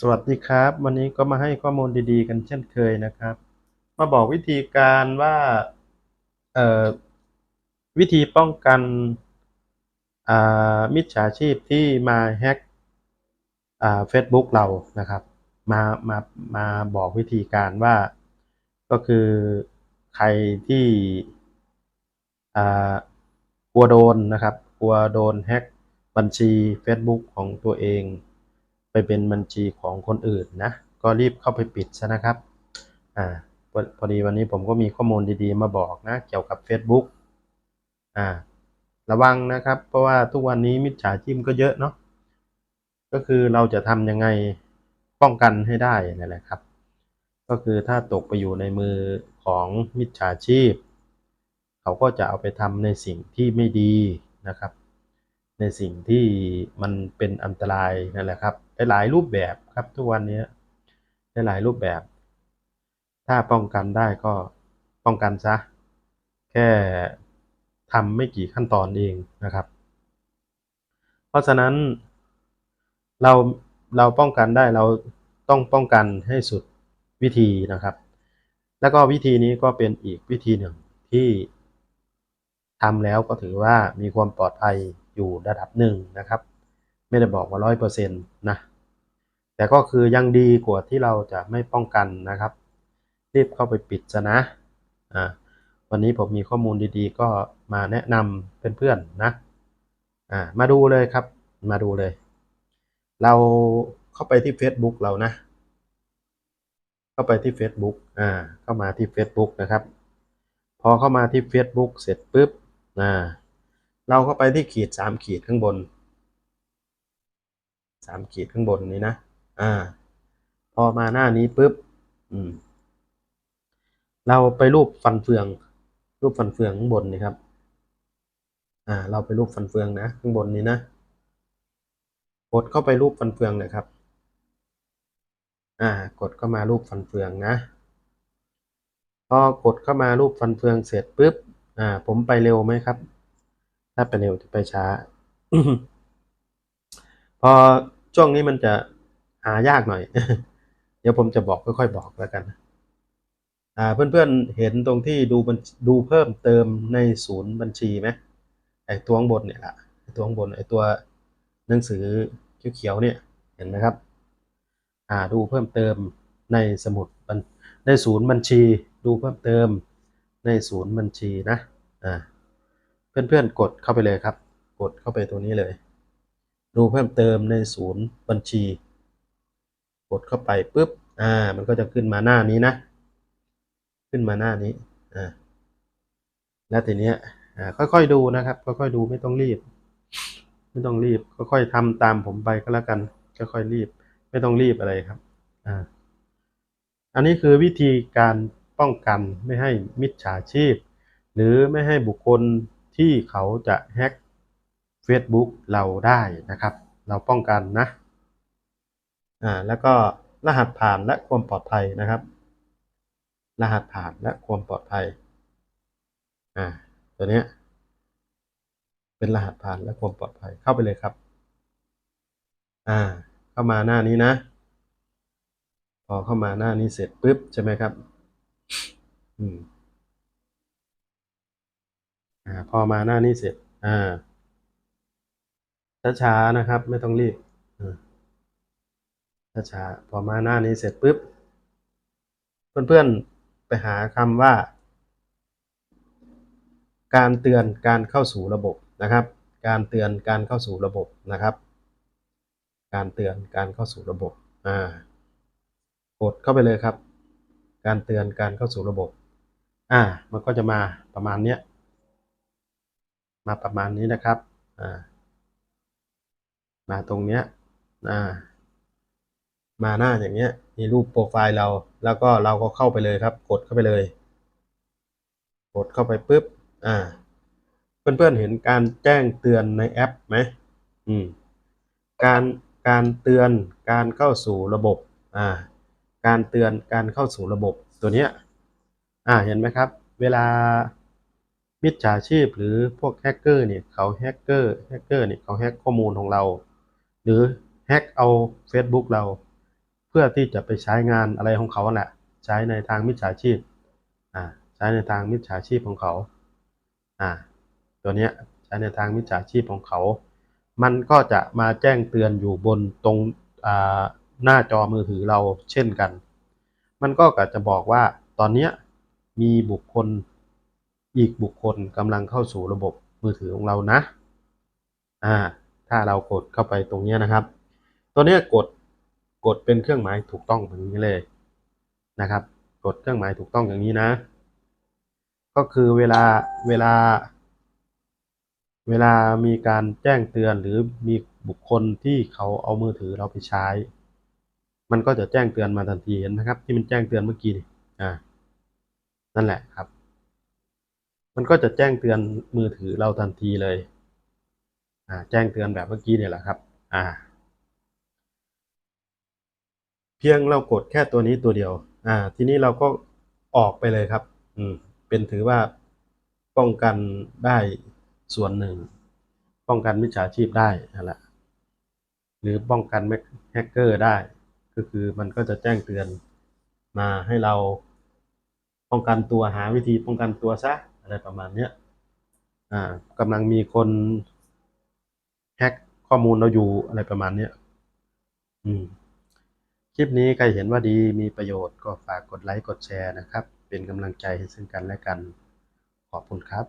สวัสดีครับ วันนี้ก็มาให้ข้อมูลดีๆ กันเช่นเคยนะครับ มาบอกวิธีการว่าวิธีป้องกันมิจฉาชีพที่มาแฮ็กอ่า Facebook เรานะครับ มามามาบอกวิธีการว่าก็คือใครที่กลัวโดนนะครับ กลัวโดนแฮ็กบัญชี Facebook ของตัวเอง ไปเป็นบัญชีของคนอื่นนะ ก็รีบเข้าไปปิดซะนะครับอ่าพอดีวันนี้ผมก็มีข้อมูลดีๆมาบอกนะ เกี่ยวกับ Facebook อ่าระวังนะครับ เพราะว่าทุกวันนี้มิจฉาชีพก็เยอะเนาะก็คือเราจะทำยังไงป้องกันให้ได้นั่นแหละครับ ก็คือถ้าตกไปอยู่ในมือของมิจฉาชีพ เขาก็จะเอาไปทำในสิ่งที่ไม่ดีนะครับ ในสิ่งที่มันเป็นอันตรายนั่นแหละครับ หลายรูปแบบครับทุกวันนี้หลายรูปแบบ ถ้าป้องกันได้ก็ป้องกันซะ แค่ทำไม่กี่ขั้นตอนเองนะครับ เพราะฉะนั้นเราเราป้องกันได้เราต้องป้องกันให้สุดวิธีนะครับ แล้วก็วิธีนี้ก็เป็นอีกวิธีหนึ่งที่ทำแล้วก็ถือว่ามีความปลอดภัยอยู่ระดับหนึ่งนะครับ ไม่ได้บอกว่าร้อยเปอร์เซ็นต์นะ แต่ก็คือยังดีกว่าที่เราจะไม่ป้องกันนะครับ รีบเข้าไปปิดซะนะอ่าวันนี้ผมมีข้อมูลดีๆ ก็มาแนะนำเพื่อนๆนะอ่ามาดูเลยครับ มาดูเลย เราเข้าไปที่ Facebook เรานะ เข้าไปที่ Facebook อ่า เข้ามาที่ Facebook นะครับ พอเข้ามาที่ Facebook เสร็จปุ๊บอ่าเราก็ไปที่ขีดสามขีดข้างบน สามขีดข้างบนนี้นะ อ่า พอมาหน้านี้ปุ๊บ อืม เราไปรูปฟันเฟือง รูปฟันเฟืองข้างบนนี่ครับ อ่า เราไปรูปฟันเฟืองนะข้างบนนี้นะกดเข้าไปรูปฟันเฟืองนะครับ อ่า กดเข้ามารูปฟันเฟืองนะ พอกดเข้ามารูปฟันเฟืองเสร็จปุ๊บ อ่า ผมไปเร็วไหมครับ ถ้าไปเร็วจะไปช้า พอ ช่วงนี้มันจะหายากหน่อย เดี๋ยวผมจะบอกค่อยๆบอกแล้วกันอ่าเพื่อนๆเห็นตรงที่ดูบัญดูเพิ่มเติมในศูนย์บัญชีไหมไอ้ตัวข้างบนเนี่ยละไอ้ตัวข้างบนไอ้ตัวหนังสือเขียวๆเนี่ยเห็นไหมครับอ่าดูเพิ่มเติมในสมุดในศูนย์บัญชี ดูเพิ่มเติมในศูนย์บัญชีนะอ่าเพื่อนๆกดเข้าไปเลยครับ กดเข้าไปตัวนี้เลย ดูเพิ่มเติมในศูนย์บัญชี กดเข้าไปปุ๊บ อ่า มันก็จะขึ้นมาหน้านี้นะ ขึ้นมาหน้านี้ อ่า แล้วทีเนี้ย อ่า ค่อยๆดูนะครับ ค่อยๆดูไม่ต้องรีบ ไม่ต้องรีบ ค่อยๆทำตามผมไปก็แล้วกัน ค่อยๆรีบ ไม่ต้องรีบอะไรครับ อ่า อันนี้คือวิธีการป้องกันไม่ให้มิจฉาชีพ หรือไม่ให้บุคคลที่เขาจะแฮ็ก Facebook เราได้นะครับ เราป้องกันนะอ่าแล้วก็รหัสผ่านและความปลอดภัยนะครับ รหัสผ่านและความปลอดภัยอ่าตัวเนี้ยเป็นรหัสผ่านและความปลอดภัยเข้าไปเลยครับ อ่า เข้ามาหน้านี้นะ พอเข้ามาหน้านี้เสร็จปุ๊บใช่ไหมครับ อืมอ่า พอมาหน้านี้เสร็จ อ่า ช้าๆนะครับ ไม่ต้องรีบช้าๆพอมาหน้านี้เสร็จปุ๊บ เพื่อนๆไปหาคำว่า การเตือนการเข้าสู่ระบบนะครับ การเตือนการเข้าสู่ระบบนะครับ การเตือนการเข้าสู่ระบบอ่ากดเข้าไปเลยครับ การเตือนการเข้าสู่ระบบ อ่า มันก็จะมาประมาณเนี้ยมาประมาณนี้นะครับ อ่า มาตรงเนี้ยอ่ามาหน้าอย่างเงี้ยมีรูปโปรไฟล์เรา แล้วก็เราก็เข้าไปเลยครับ กดเข้าไปเลย กดเข้าไปปุ๊บอ่า เพื่อนๆเห็นการแจ้งเตือนในแอปไหมอืม การการเตือนการเข้าสู่ระบบ อ่า การเตือนการเข้าสู่ระบบตัวเนี้ย อ่าเห็นไหมครับ เวลามิจฉาชีพหรือพวกแฮกเกอร์เนี่ยเขาแฮกเกอร์แฮกเกอร์เนี่ยเขาแฮกข้อมูลของเรา หรือแฮกเอา Facebook เรา เพื่อที่จะไปใช้งานอะไรของเขาแหละใช้ในทางมิจฉาชีพอ่าใช้ในทางมิจฉาชีพของเขาอ่าตัวเนี้ยใช้ในทางมิจฉาชีพของเขา มันก็จะมาแจ้งเตือนอยู่บนตรงอ่าหน้าจอมือถือเราเช่นกัน มันก็จะบอกว่าตอนเนี้ยมีบุคคลอีกบุคคลกำลังเข้าสู่ระบบมือถือของเรานะ อ่า ถ้าเรากดเข้าไปตรงเนี้ยนะครับ ตัวเนี้ยกดกดเป็นเครื่องหมายถูกต้องแบบนี้เลยนะครับ กดเครื่องหมายถูกต้องอย่างนี้นะ ก็คือเวลาเวลา เวลามีการแจ้งเตือนหรือมีบุคคลที่เขาเอามือถือเราไปใช้ มันก็จะแจ้งเตือนมาทันทีเห็นไหมครับ ที่มันแจ้งเตือนเมื่อกี้อ่านั่นแหละครับ มันก็จะแจ้งเตือนมือถือเราทันทีเลย แจ้งเตือนแบบเมื่อกี้เนี่ยแหละครับอ่าเพียงเรากดแค่ตัวนี้ตัวเดียว อ่า ทีนี้เราก็ออกไปเลยครับ อืม เป็นถือว่าป้องกันได้ส่วนหนึ่ง ป้องกันมิจฉาชีพได้นั่นแหละหรือป้องกันแฮกเกอร์ได้ ก็คือมันก็จะแจ้งเตือนมาให้เราป้องกันตัวหาวิธีป้องกันตัวซะอะไรประมาณเนี้ย อ่ากำลังมีคน ข้อมูลเราอยู่อะไรประมาณเนี้ยอืม คลิปนี้ใครเห็นว่าดีมีประโยชน์ก็ฝากกดไลค์กดแชร์นะครับ เป็นกำลังใจให้ซึ่งกันและกัน ขอบคุณครับ